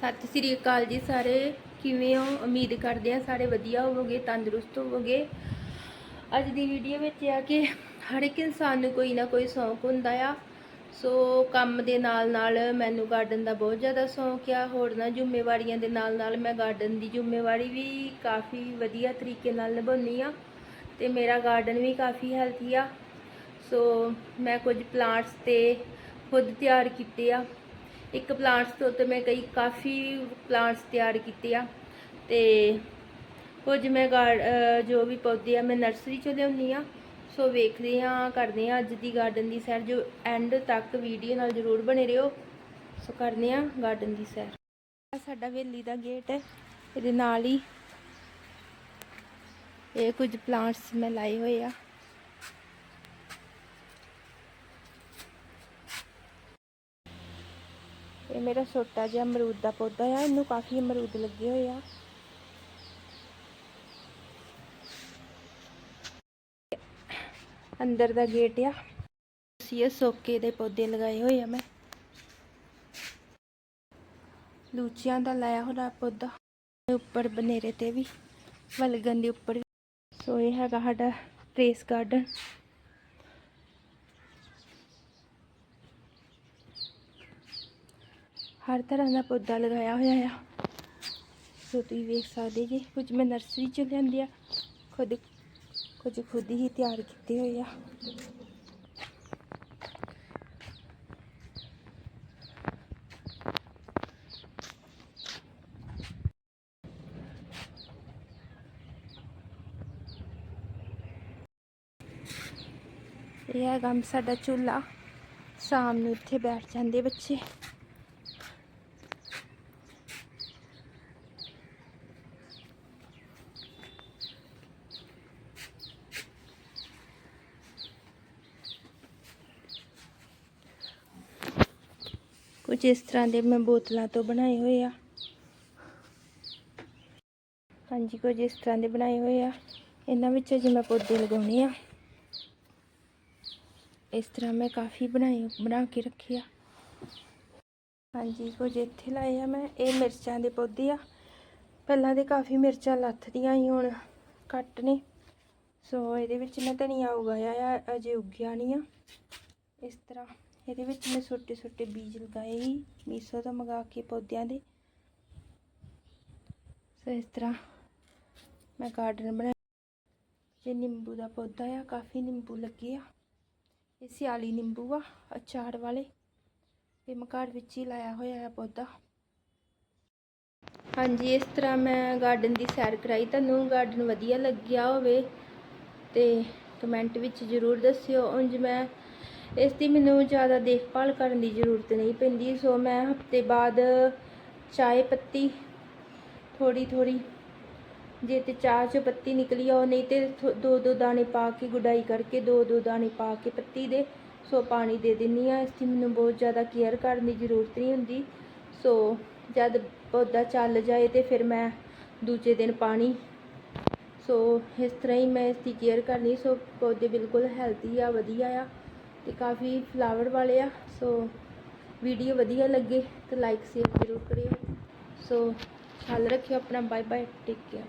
ਸਤਿ ਸ੍ਰੀ ਅਕਾਲ ਜੀ ਸਾਰੇ। ਕਿਵੇਂ ਹੋ? ਉਮੀਦ ਕਰਦੇ ਆ ਸਾਰੇ ਵਧੀਆ ਹੋਵੋਗੇ, ਤੰਦਰੁਸਤ ਹੋਵੋਗੇ। ਅੱਜ ਦੀ ਵੀਡੀਓ ਵਿੱਚ ਆ ਕਿ ਹਰ ਇੱਕ ਇਨਸਾਨ ਨੂੰ ਕੋਈ ਨਾ ਕੋਈ ਸ਼ੌਂਕ ਹੁੰਦਾ ਆ। ਸੋ ਕੰਮ ਦੇ ਨਾਲ ਨਾਲ ਮੈਨੂੰ ਗਾਰਡਨ ਦਾ ਬਹੁਤ ਜ਼ਿਆਦਾ ਸ਼ੌਂਕ ਆ। ਹੋਰ ਨਾ ਜ਼ਿੰਮੇਵਾਰੀਆਂ ਦੇ ਨਾਲ ਨਾਲ ਮੈਂ ਗਾਰਡਨ ਦੀ ਜ਼ਿੰਮੇਵਾਰੀ ਵੀ ਕਾਫੀ ਵਧੀਆ ਤਰੀਕੇ ਨਾਲ ਨਿਭਾਉਂਦੀ ਆ ਤੇ ਮੇਰਾ ਗਾਰਡਨ ਵੀ ਕਾਫੀ ਹੈਲਥੀ ਆ। ਸੋ ਮੈਂ ਕੁਝ ਪਲਾਂਟਸ ਤੇ ਖੁਦ ਤਿਆਰ ਕੀਤੇ ਆ। ਇੱਕ ਪਲਾਂਟਸ ਤੋਂ ਉੱਤੇ ਮੈਂ ਕਈ ਕਾਫੀ ਪਲਾਂਟਸ ਤਿਆਰ ਕੀਤੇ ਆ ਤੇ ਕੁਝ ਮੈਂ ਗਾਰ- ਜੋ ਵੀ ਪੌਦੇ ਆ ਮੈਂ ਨਰਸਰੀ ਚੋਂ ਲਿਆਉਂਦੀ ਆ ਸੋ ਵੇਖਦੇ ਆ ਕਰਦੇ ਆ ਅੱਜ ਦੀ ਗਾਰਡਨ ਦੀ ਸੈਰ, ਜੋ ਐਂਡ ਤੱਕ ਵੀਡੀਓ ਨਾਲ ਜ਼ਰੂਰ ਬਣੇ ਰਹੋ। ਸੋ ਕਰਦੇ ਆ ਗਾਰਡਨ ਦੀ ਸੈਰ। ਸਾਡਾ ਵੇਲੀ ਦਾ ਗੇਟ ਹੈ, ਇਹਦੇ ਨਾਲ ਹੀ ਇਹ ਕੁਝ ਪਲਾਂਟਸ ਮੈਂ ਲਾਏ ਹੋਏ ਆ। ਇਹ ਮੇਰਾ ਛੋਟਾ ਜਿਹਾ ਅਮਰੂਦ ਦਾ ਪੌਦਾ ਆ, ਇਹਨੂੰ ਕਾਫੀ ਅਮਰੂਦ ਲੱਗੇ ਹੋਏ ਆ। ਅੰਦਰ ਦਾ ਗੇਟ ਆ। ਅਸੀਂ ਇਹ ਸੋਕੇ ਦੇ ਪੌਦੇ ਲਗਾਏ ਹੋਏ ਆ ਮੈਂ। ਲੂਚੀਆਂ ਦਾ ਲਾਇਆ ਹੋਇਆ ਪੌਦਾ ਉੱਪਰ ਬਨੇਰੇ ਤੇ ਵੀ ਵਲਗਨ ਦੇ ਉੱਪਰ ਸੋ ਇਹ ਹੈਗਾ ਸਾਡਾ ਟ੍ਰੇਸ ਗਾਰਡਨ ਹਰ ਤਰ੍ਹਾਂ ਦਾ ਪੌਦਾ ਲਗਾਇਆ ਹੋਇਆ ਆ। ਸੋ ਤੁਸੀਂ ਵੇਖ ਸਕਦੇ ਜੀ, ਕੁਝ ਮੈਂ ਨਰਸਰੀ ਚ ਲਿਆਂਦੇ ਆ, ਖੁਦ, ਕੁਝ ਖੁਦ ਹੀ ਤਿਆਰ ਕੀਤੇ ਹੋਏ ਆ। ਇਹ ਹੈ ਹੈਗਾ ਸਾਡਾ ਝੂਲਾ ਸ਼ਾਮ ਨੂੰ ਇੱਥੇ ਬੈਠ ਜਾਂਦੇ ਬੱਚੇ। ਕੁਝ ਇਸ ਤਰ੍ਹਾਂ ਦੇ ਮੈਂ ਬੋਤਲਾਂ ਤੋਂ ਬਣਾਏ ਹੋਏ ਆ। ਹਾਂਜੀ, ਕੁਝ ਇਸ ਤਰ੍ਹਾਂ ਦੇ ਬਣਾਏ ਹੋਏ ਆ। ਇਹਨਾਂ ਵਿੱਚ ਅਜੇ ਮੈਂ ਪੌਦੇ ਲਗਾਉਣੇ ਆ। ਇਸ ਤਰ੍ਹਾਂ ਮੈਂ ਕਾਫੀ ਬਣਾਏ ਬਣਾ ਕੇ ਰੱਖੇ ਆ। ਹਾਂਜੀ, ਕੁਝ ਇੱਥੇ ਲਾਏ ਆ ਮੈਂ। ਇਹ ਮਿਰਚਾਂ ਦੇ ਪੌਦੇ ਆ। ਪਹਿਲਾਂ ਦੇ ਕਾਫੀ ਮਿਰਚਾਂ ਲੱਥਦੀਆਂ ਹੀ ਹੁਣ ਘੱਟ ਨੇ। ਸੋ ਇਹਦੇ ਵਿੱਚ ਮੈਂ ਧਨੀਆ ਉਗਾਇਆ ਆ, ਅਜੇ ਉੱਗਿਆ ਨਹੀਂ ਆ। ਇਸ ਤਰ੍ਹਾਂ। ਇਹਦੇ ਵਿੱਚ ਮੈਂ ਛੋਟੇ ਛੋਟੇ ਬੀਜ ਲਗਾਏ ਸੀ ਮੀਸੋ ਤੋਂ ਮੰਗਾ ਕੇ ਪੌਦਿਆਂ ਦੇ। ਸੋ ਇਸ ਤਰ੍ਹਾਂ ਮੈਂ ਗਾਰਡਨ ਬਣਾਇਆ ਇਹ ਨਿੰਬੂ ਦਾ ਪੌਦਾ ਆ, ਕਾਫੀ ਨਿੰਬੂ ਲੱਗੇ ਆ। ਇਹ ਸਿਆਲੀ ਨਿੰਬੂ ਆ ਅਚਾਰ ਵਾਲੇ। ਇਹ ਮੈਂ ਘਰ ਵਿੱਚ ਹੀ ਲਾਇਆ ਹੋਇਆ ਆ ਪੌਦਾ। ਹਾਂਜੀ, ਇਸ ਤਰ੍ਹਾਂ ਮੈਂ ਗਾਰਡਨ ਦੀ ਸੈਰ ਕਰਾਈ। ਤੁਹਾਨੂੰ ਗਾਰਡਨ ਵਧੀਆ ਲੱਗਿਆ ਹੋਵੇ ਤੇ ਕਮੈਂਟ ਵਿੱਚ ਜ਼ਰੂਰ ਦੱਸਿਓ। ਉਂਝ ਮੈਂ ਇਸ ਦੀ ਮੈਨੂੰ ਜ਼ਿਆਦਾ ਦੇਖਭਾਲ ਕਰਨ ਦੀ ਜ਼ਰੂਰਤ ਨਹੀਂ ਪੈਂਦੀ। ਸੋ ਮੈਂ ਹਫ਼ਤੇ ਬਾਅਦ ਚਾਹ ਪੱਤੀ ਥੋੜੀ ਥੋੜੀ ਜੇ ਤੇ ਚਾਹ ਚ ਪੱਤੀ ਨਿਕਲੀ ਆ, ਉਹ ਨਹੀਂ ਤੇ ਥੋ- ਦੋ ਦੋ ਦਾਣੇ ਪਾ ਕੇ ਗੁਡਾਈ ਕਰਕੇ ਦੋ ਦੋ ਦਾਣੇ ਪਾ ਕੇ ਪੱਤੀ ਦੇ, ਸੋ ਪਾਣੀ ਦੇ ਦਿੰਨੀ ਆ। ਇਸ ਦੀ ਮੈਨੂੰ ਬਹੁਤ ਜ਼ਿਆਦਾ ਕੇਅਰ ਕਰਨ ਦੀ ਜ਼ਰੂਰਤ ਨਹੀਂ ਹੁੰਦੀ। ਸੋ ਜਦ ਪੌਦਾ ਚੱਲ ਜਾਏ ਤੇ ਫਿਰ ਮੈਂ ਦੂਜੇ ਦਿਨ ਪਾਣੀ, ਸੋ ਇਸ ਤਰ੍ਹਾਂ ਹੀ ਮੈਂ ਇਸ ਦੀ ਕੇਅਰ ਕਰਨੀ। ਸੋ ਪੌਦੇ ਬਿਲਕੁਲ ਹੈਲਦੀ ਆ, ਵਧੀਆ ਆ। ਤੇ ਕਾਫੀ ਫਲਾਵਰ ਵਾਲੇ ਆ ਸੋ ਵੀਡੀਓ ਵਧੀਆ ਲੱਗੇ ਤਾਂ ਲਾਈਕ ਸ਼ੇਅਰ ਜ਼ਰੂਰ ਕਰਿਓ। ਸੋ ਖਿਆਲ ਰੱਖਿਓ ਆਪਣਾ ਬਾਏ ਬਾਏ ਟੇਕ ਕੇਅਰ